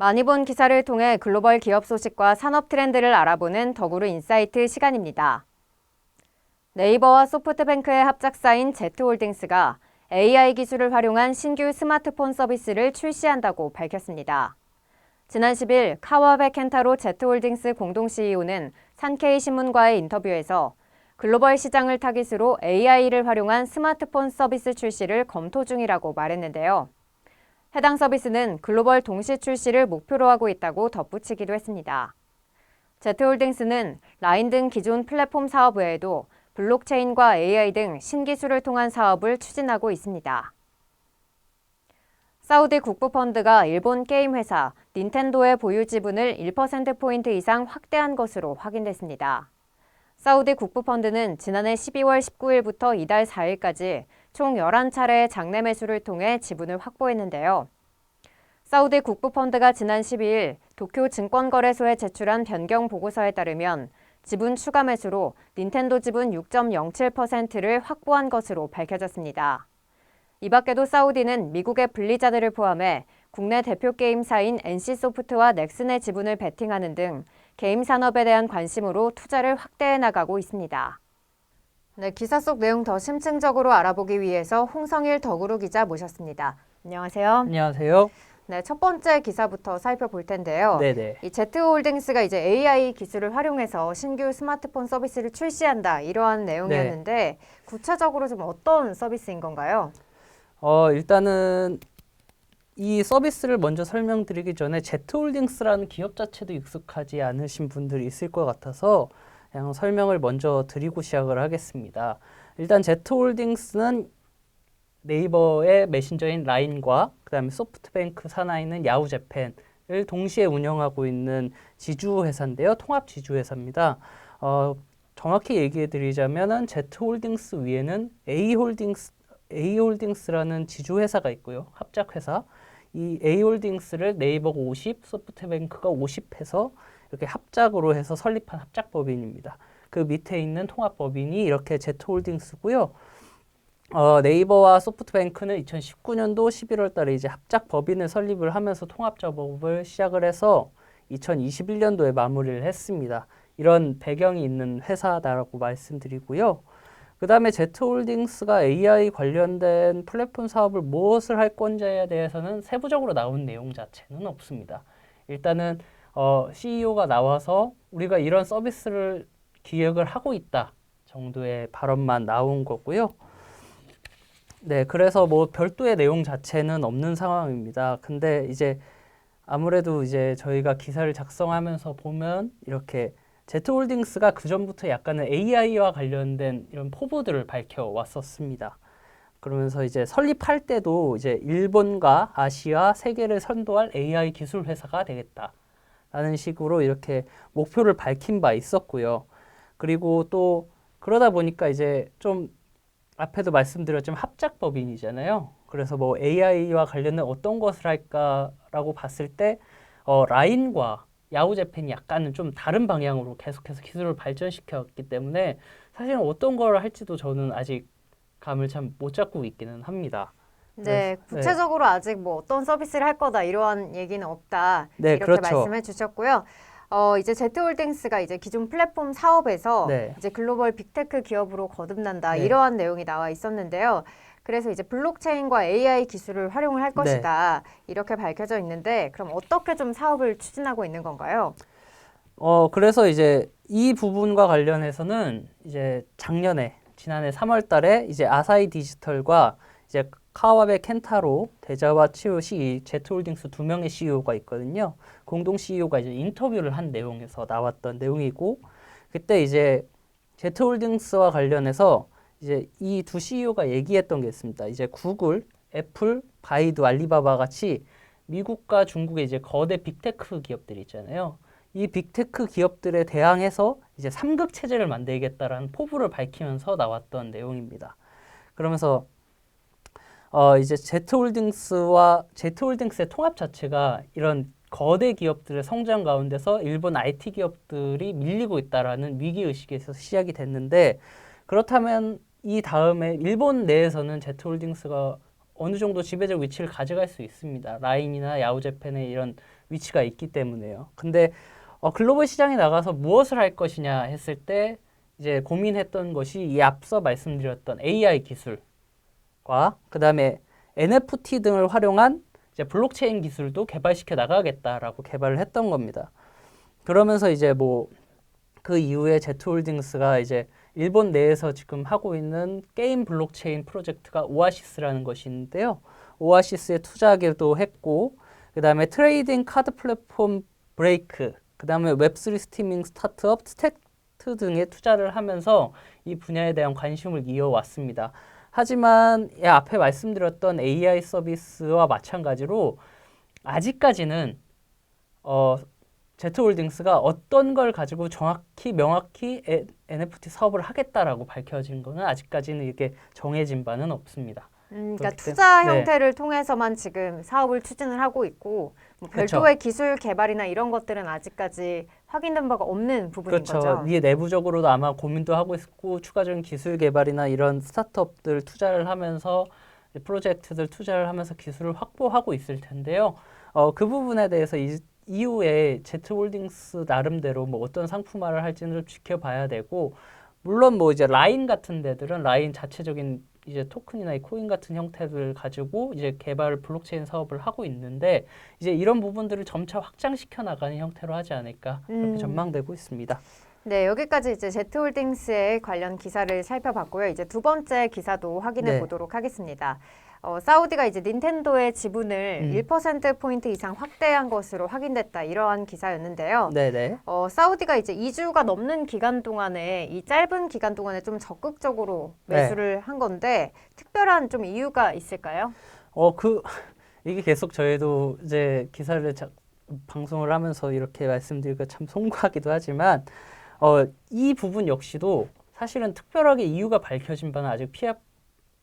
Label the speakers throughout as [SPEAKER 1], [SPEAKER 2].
[SPEAKER 1] 많이 본 기사를 통해 글로벌 기업 소식과 산업 트렌드를 알아보는 더구루 인사이트 시간입니다. 네이버와 소프트뱅크의 합작사인 제트홀딩스가 AI 기술을 활용한 신규 스마트폰 서비스를 출시한다고 밝혔습니다. 지난 10일 카와베 켄타로 제트홀딩스 공동 CEO는 산케이 신문과의 인터뷰에서 글로벌 시장을 타깃으로 AI를 활용한 스마트폰 서비스 출시를 검토 중이라고 말했는데요. 해당 서비스는 글로벌 동시 출시를 목표로 하고 있다고 덧붙이기도 했습니다. 제트홀딩스는 라인 등 기존 플랫폼 사업 외에도 블록체인과 AI 등 신기술을 통한 사업을 추진하고 있습니다. 사우디 국부펀드가 일본 게임 회사 닌텐도의 보유 지분을 1%포인트 이상 확대한 것으로 확인됐습니다. 사우디 국부펀드는 지난해 12월 19일부터 이달 4일까지 총 11차례의 장내 매수를 통해 지분을 확보했는데요. 사우디 국부펀드가 지난 12일 도쿄 증권거래소에 제출한 변경 보고서에 따르면 지분 추가 매수로 닌텐도 지분 6.07%를 확보한 것으로 밝혀졌습니다. 이 밖에도 사우디는 미국의 분리자들을 포함해 국내 대표 게임사인 NC소프트와 넥슨의 지분을 베팅하는 등 게임 산업에 대한 관심으로 투자를 확대해 나가고 있습니다. 네, 기사 속 내용 더 심층적으로 알아보기 위해서 홍성일 더구루 기자 모셨습니다. 안녕하세요.
[SPEAKER 2] 안녕하세요.
[SPEAKER 1] 네, 첫 번째 기사부터 살펴볼 텐데요.
[SPEAKER 2] 네네.
[SPEAKER 1] 이 제트홀딩스가 이제 AI 기술을 활용해서 신규 스마트폰 서비스를 출시한다 이러한 내용이었는데 구체적으로 좀 어떤 서비스인 건가요?
[SPEAKER 2] 어, 일단은 이 서비스를 먼저 설명드리기 전에 제트홀딩스라는 기업 자체도 익숙하지 않으신 분들이 있을 것 같아서 그냥 설명을 먼저 드리고 시작을 하겠습니다. 일단 제트홀딩스는 네이버의 메신저인 라인과 그다음에 소프트뱅크 산하에 있는 야후 재팬을 동시에 운영하고 있는 지주 회사인데요. 통합 지주 회사입니다. 어, 정확히 얘기해 드리자면은 제트홀딩스 위에는 A홀딩스 A홀딩스라는 지주 회사가 있고요. 합작 회사. 이 A홀딩스를 네이버가 50, 소프트뱅크가 50 해서 이렇게 합작으로 해서 설립한 합작 법인입니다. 그 밑에 있는 통합 법인이 이렇게 제트홀딩스고요. 어, 네이버와 소프트뱅크는 2019년도 11월 달에 이제 합작 법인을 설립을 하면서 통합 작업을 시작을 해서 2021년도에 마무리를 했습니다. 이런 배경이 있는 회사다라고 말씀드리고요. 그 다음에 제트홀딩스가 AI 관련된 플랫폼 사업을 무엇을 할 건지에 대해서는 세부적으로 나온 내용 자체는 없습니다. 일단은 어, CEO가 나와서 우리가 이런 서비스를 기획을 하고 있다 정도의 발언만 나온 거고요. 네, 그래서 뭐 별도의 내용 자체는 없는 상황입니다. 근데 이제 아무래도 이제 저희가 기사를 작성하면서 보면 이렇게 제트홀딩스가 그 전부터 약간은 AI와 관련된 이런 포부들을 밝혀 왔었습니다. 그러면서 이제 설립할 때도 이제 일본과 아시아, 세계를 선도할 AI 기술 회사가 되겠다 라는 식으로 이렇게 목표를 밝힌 바 있었고요. 그리고 또 그러다 보니까 이제 좀 앞에도 말씀드렸지만 합작법인이잖아요. 그래서 뭐 AI와 관련된 어떤 것을 할까라고 봤을 때 어, 라인과 야후 재팬이 약간은 좀 다른 방향으로 계속해서 기술을 발전시켰기 때문에 사실은 어떤 걸 할지도 저는 아직 감을 참 못 잡고 있기는 합니다.
[SPEAKER 1] 네,
[SPEAKER 2] 네.
[SPEAKER 1] 구체적으로 아직 뭐 어떤 서비스를 할 거다 이러한 얘기는 없다
[SPEAKER 2] 네,
[SPEAKER 1] 이렇게
[SPEAKER 2] 그렇죠.
[SPEAKER 1] 말씀해 주셨고요. 어, 이제 제트홀딩스가 이제 기존 플랫폼 사업에서
[SPEAKER 2] 네.
[SPEAKER 1] 이제 글로벌 빅테크 기업으로 거듭난다
[SPEAKER 2] 네.
[SPEAKER 1] 이러한 내용이 나와 있었는데요. 그래서 이제 블록체인과 AI 기술을 활용을 할
[SPEAKER 2] 네.
[SPEAKER 1] 것이다 이렇게 밝혀져 있는데 그럼 어떻게 좀 사업을 추진하고 있는 건가요?
[SPEAKER 2] 어 그래서 이제 이 부분과 관련해서는 이제 작년에 지난해 3월 달에 이제 아사히 디지털과 이제 카와베 켄타로 대자와 치오 시 제트홀딩스 두 명의 CEO가 있거든요. 공동 CEO가 이제 인터뷰를 한 내용에서 나왔던 내용이고 그때 이제 제트홀딩스와 관련해서 이제 이 두 CEO가 얘기했던 게 있습니다. 이제 구글, 애플, 바이두, 알리바바 같이 미국과 중국의 이제 거대 빅테크 기업들이 있잖아요. 이 빅테크 기업들에 대항해서 이제 삼극 체제를 만들겠다라는 포부를 밝히면서 나왔던 내용입니다. 그러면서 어 이제 제트홀딩스와 제트홀딩스의 통합 자체가 이런 거대 기업들의 성장 가운데서 일본 IT 기업들이 밀리고 있다라는 위기 의식에서 시작이 됐는데 그렇다면 이 다음에 일본 내에서는 제트홀딩스가 어느 정도 지배적 위치를 가져갈 수 있습니다. 라인이나 야후재팬의 이런 위치가 있기 때문에요. 근데 어, 글로벌 시장에 나가서 무엇을 할 것이냐 했을 때 이제 고민했던 것이 이 앞서 말씀드렸던 AI 기술과 그다음에 NFT 등을 활용한 이제 블록체인 기술도 개발시켜 나가겠다라고 개발을 했던 겁니다. 그러면서 이제 뭐 그 이후에 제트홀딩스가 이제 일본 내에서 지금 하고 있는 게임 블록체인 프로젝트가 오아시스라는 것인데요. 오아시스에 투자하기도 했고 그 다음에 트레이딩 카드 플랫폼 브레이크 그 다음에 웹3 스트리밍 스타트업 스택트 등에 투자를 하면서 이 분야에 대한 관심을 이어왔습니다. 하지만 이 앞에 말씀드렸던 AI 서비스와 마찬가지로 아직까지는 어, 제트홀딩스가 어떤 걸 가지고 정확히 명확히 에- NFT 사업을 하겠다라고 밝혀진 거는 아직까지는 이게 정해진 바는 없습니다.
[SPEAKER 1] 음, 그러니까 투자
[SPEAKER 2] 네.
[SPEAKER 1] 형태를 통해서만 지금 사업을 추진을 하고 있고 뭐
[SPEAKER 2] 그쵸.
[SPEAKER 1] 별도의 기술 개발이나 이런 것들은 아직까지 확인된 바가 없는 부분인
[SPEAKER 2] 그렇죠.
[SPEAKER 1] 거죠.
[SPEAKER 2] 이게 내부적으로도 아마 고민도 하고 있고 추가적인 기술 개발이나 이런 스타트업들 투자를 하면서 이 프로젝트들 투자를 하면서 기술을 확보하고 있을 텐데요. 어, 그 부분에 대해서 이, 이후에 제트홀딩스 나름대로 뭐 어떤 상품화를 할지는 좀 지켜봐야 되고 물론 뭐 이제 라인 같은 데들은 라인 자체적인 이제 토큰이나 이 코인 같은 형태를 가지고 이제 개발 블록체인 사업을 하고 있는데 이제 이런 부분들을 점차 확장시켜 나가는 형태로 하지 않을까 그렇게
[SPEAKER 1] 음.
[SPEAKER 2] 전망되고 있습니다.
[SPEAKER 1] 네, 여기까지 이제 제트홀딩스의 관련 기사를 살펴봤고요. 이제 두 번째 기사도 확인해
[SPEAKER 2] 네.
[SPEAKER 1] 보도록 하겠습니다. 어, 사우디가 이제 닌텐도의 지분을
[SPEAKER 2] 음.
[SPEAKER 1] 1% 포인트 이상 확대한 것으로 확인됐다. 이러한 기사였는데요.
[SPEAKER 2] 네네.
[SPEAKER 1] 어, 사우디가 이제 2주가 넘는 기간 동안에 이 짧은 기간 동안에 좀 적극적으로
[SPEAKER 2] 네.
[SPEAKER 1] 매수를 한 건데 특별한 좀 이유가 있을까요?
[SPEAKER 2] 어, 그, 이게 계속 저희도 이제 기사를 자, 방송을 하면서 이렇게 말씀드리기가 참 송구하기도 하지만, 어, 이 부분 역시도 사실은 특별하게 이유가 밝혀진 바는 아직 PF,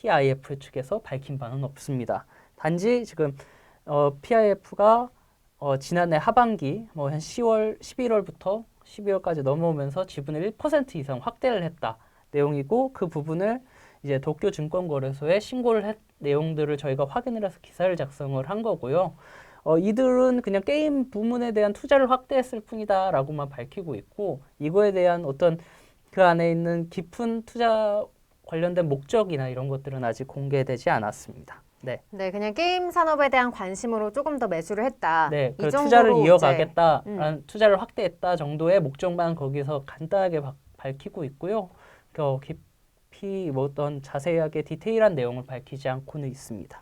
[SPEAKER 2] PIF 측에서 밝힌 바는 없습니다. 단지 지금, 어, PIF가 어, 지난해 하반기, 뭐 한 10월, 11월부터 12월까지 넘어오면서 지분을 1% 이상 확대를 했다. 내용이고 그 부분을 이제 도쿄 증권거래소에 신고를 했 내용들을 저희가 확인을 해서 기사를 작성을 한 거고요. 어, 이들은 그냥 게임 부문에 대한 투자를 확대했을 뿐이다라고만 밝히고 있고 이거에 대한 어떤 그 안에 있는 깊은 투자 관련된 목적이나 이런 것들은 아직 공개되지 않았습니다. 네,
[SPEAKER 1] 네, 그냥 게임 산업에 대한 관심으로 조금 더 매수를 했다.
[SPEAKER 2] 네, 이그 투자를
[SPEAKER 1] 이제-
[SPEAKER 2] 이어가겠다,
[SPEAKER 1] 음.
[SPEAKER 2] 라는 투자를 확대했다 정도의 목적만 거기서 간단하게 바- 밝히고 있고요. 그 깊이 뭐 어떤 자세하게 디테일한 내용을 밝히지 않고는 있습니다.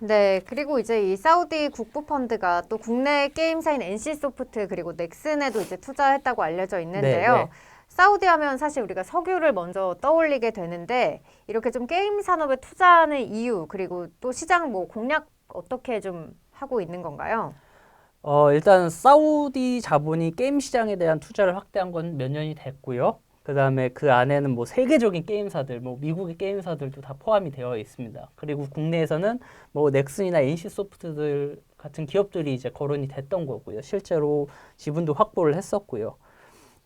[SPEAKER 1] 네, 그리고 이제 이 사우디 국부 펀드가 또 국내 게임사인 NC소프트 그리고 넥슨에도 이제 투자했다고 알려져 있는데요.
[SPEAKER 2] 네, 네.
[SPEAKER 1] 사우디 하면 사실 우리가 석유를 먼저 떠올리게 되는데 이렇게 좀 게임 산업에 투자하는 이유 그리고 또 시장 뭐 공략 어떻게 좀 하고 있는 건가요?
[SPEAKER 2] 어, 일단 사우디 자본이 게임 시장에 대한 투자를 확대한 건 몇 년이 됐고요. 그다음에 그 안에는 뭐 세계적인 게임사들, 뭐 미국의 게임사들도 다 포함이 되어 있습니다. 그리고 국내에서는 뭐 넥슨이나 NC 소프트들 같은 기업들이 이제 거론이 됐던 거고요. 실제로 지분도 확보를 했었고요.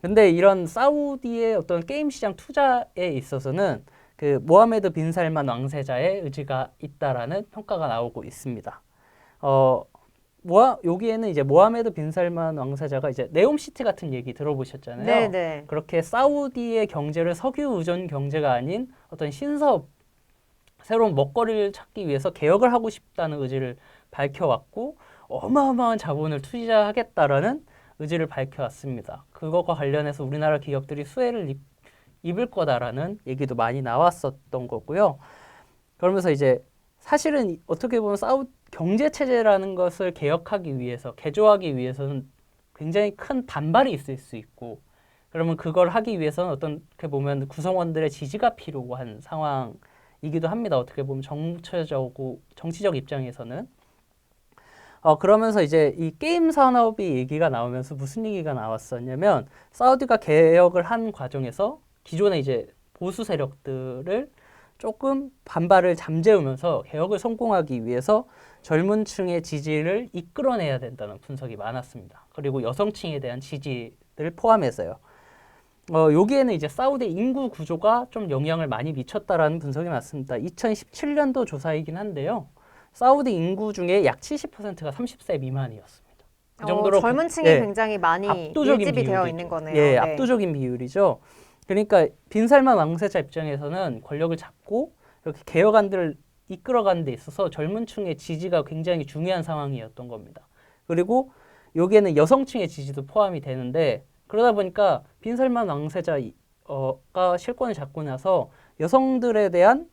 [SPEAKER 2] 근데 이런 사우디의 어떤 게임 시장 투자에 있어서는 그 모하메드 빈 살만 왕세자의 의지가 있다라는 평가가 나오고 있습니다. 어, 모하, 여기에는 이제 모하메드 빈 살만 왕세자가 이제 네옴 시티 같은 얘기 들어보셨잖아요.
[SPEAKER 1] 네, 네.
[SPEAKER 2] 그렇게 사우디의 경제를 석유 의존 경제가 아닌 어떤 신사업 새로운 먹거리를 찾기 위해서 개혁을 하고 싶다는 의지를 밝혀왔고 어마어마한 자본을 투자하겠다라는 의지를 밝혀왔습니다. 그것과 관련해서 우리나라 기업들이 수혜를 입, 입을 거다라는 얘기도 많이 나왔었던 거고요. 그러면서 이제 사실은 이- 어떻게 보면 사우 경제 체제라는 것을 개혁하기 위해서 개조하기 위해서는 굉장히 큰 반발이 있을 수 있고 그러면 그걸 하기 위해서는 어떻게 보면 구성원들의 지지가 필요한 상황이기도 합니다. 어떻게 보면 정치적이고 정치적 입장에서는 어 그러면서 이제 이 게임 산업이 얘기가 나오면서 무슨 얘기가 나왔었냐면 사우디가 개혁을 한 과정에서 기존의 이제 보수 세력들을 조금 반발을 잠재우면서 개혁을 성공하기 위해서 젊은 층의 지지를 이끌어내야 된다는 분석이 많았습니다. 그리고 여성층에 대한 지지를 포함해서요. 어, 여기에는 이제 사우디 인구 구조가 좀 영향을 많이 미쳤다라는 분석이 맞습니다. 2017년도 조사이긴 한데요. 사우디 인구 중에 약 70%가 30세 미만이었습니다. 그 정도로
[SPEAKER 1] 어, 젊은 층이
[SPEAKER 2] 예,
[SPEAKER 1] 굉장히 많이
[SPEAKER 2] 압도적인
[SPEAKER 1] 밀집이 되어
[SPEAKER 2] 비율이죠.
[SPEAKER 1] 있는 거네요.
[SPEAKER 2] 예,
[SPEAKER 1] 네.
[SPEAKER 2] 압도적인 비율이죠. 그러니까 빈살만 왕세자 입장에서는 권력을 잡고 이렇게 개혁안들을 이끌어가는 데 있어서 젊은 층의 지지가 굉장히 중요한 상황이었던 겁니다. 그리고 여기에는 여성층의 지지도 포함이 되는데 그러다 보니까 빈살만 왕세자가 실권을 잡고 나서 여성들에 대한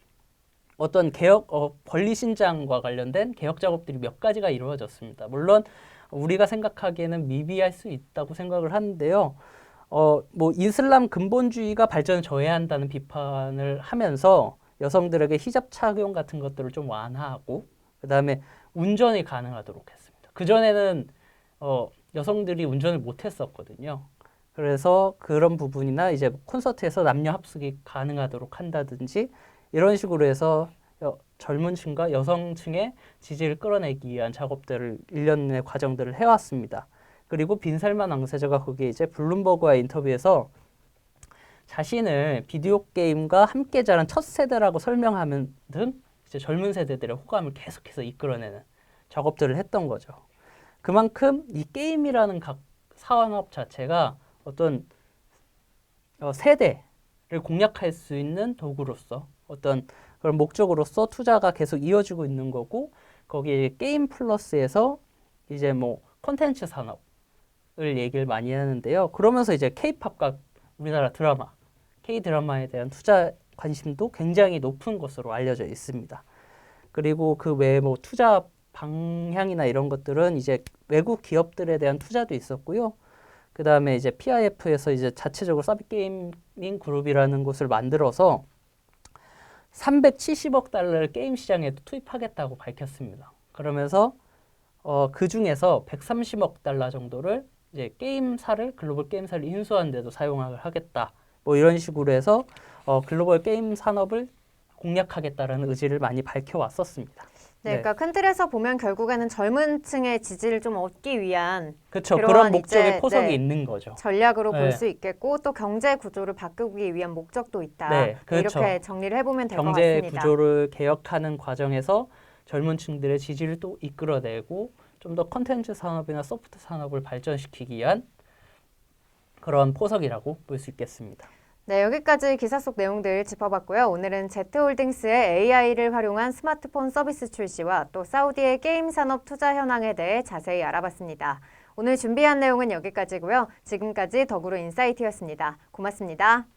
[SPEAKER 2] 어떤 개혁 어, 권리 신장과 관련된 개혁 작업들이 몇 가지가 이루어졌습니다. 물론 우리가 생각하기에는 미비할 수 있다고 생각을 하는데요. 어, 뭐 이슬람 근본주의가 발전을 저해한다는 비판을 하면서 여성들에게 히잡 착용 같은 것들을 좀 완화하고 그다음에 운전이 가능하도록 했습니다. 그 전에는 어, 여성들이 운전을 못 했었거든요. 그래서 그런 부분이나 이제 콘서트에서 남녀 합숙이 가능하도록 한다든지 이런 식으로 해서 여- 젊은 층과 여성층의 지지를 끌어내기 위한 작업들을 일련의 과정들을 해왔습니다. 그리고 빈살만 왕세자가 거기에 이제 블룸버그와의 인터뷰에서 자신을 비디오 게임과 함께 자란 첫 세대라고 설명하는 등 이제 젊은 세대들의 호감을 계속해서 이끌어내는 작업들을 했던 거죠. 그만큼 이 게임이라는 각 산업 자체가 어떤 어, 세대를 공략할 수 있는 도구로서 어떤 그런 목적으로서 투자가 계속 이어지고 있는 거고 거기에 게임 플러스에서 이제 뭐 콘텐츠 산업을 얘기를 많이 하는데요. 그러면서 이제 케이팝과 우리나라 드라마, K 드라마에 대한 투자 관심도 굉장히 높은 것으로 알려져 있습니다. 그리고 그 외에 뭐 투자 방향이나 이런 것들은 이제 외국 기업들에 대한 투자도 있었고요. 그 다음에 이제 PIF에서 이제 자체적으로 서비 게이밍 그룹이라는 곳을 만들어서 370억 달러를 게임 시장에 투입하겠다고 밝혔습니다. 그러면서 어, 그 중에서 130억 달러 정도를 이제 게임사를 글로벌 게임사를 인수하는 데도 사용을 하겠다. 뭐 이런 식으로 해서 어, 글로벌 게임 산업을 공략하겠다라는 의지를 많이 밝혀왔었습니다.
[SPEAKER 1] 네,
[SPEAKER 2] 네.
[SPEAKER 1] 그러니까 큰 틀에서 보면 결국에는 젊은 층의 지지를 좀 얻기 위한
[SPEAKER 2] 그렇죠. 그런 목적의
[SPEAKER 1] 이제,
[SPEAKER 2] 포석이
[SPEAKER 1] 네.
[SPEAKER 2] 있는 거죠.
[SPEAKER 1] 전략으로
[SPEAKER 2] 네.
[SPEAKER 1] 볼수 있겠고 또 경제 구조를 바꾸기 위한 목적도 있다.
[SPEAKER 2] 네, 그렇죠.
[SPEAKER 1] 이렇게 정리를 해보면 될것
[SPEAKER 2] 경제
[SPEAKER 1] 같습니다.
[SPEAKER 2] 구조를 개혁하는 과정에서 젊은 층들의 지지를 또 이끌어내고 좀 더 컨텐츠 산업이나 소프트 산업을 발전시키기 위한 그런 포석이라고 볼 수 있겠습니다.
[SPEAKER 1] 네, 여기까지 기사 속 내용들 짚어봤고요. 오늘은 제트홀딩스의 AI를 활용한 스마트폰 서비스 출시와 또 사우디의 게임 산업 투자 현황에 대해 자세히 알아봤습니다. 오늘 준비한 내용은 여기까지고요. 지금까지 더구로 인사이트였습니다. 고맙습니다.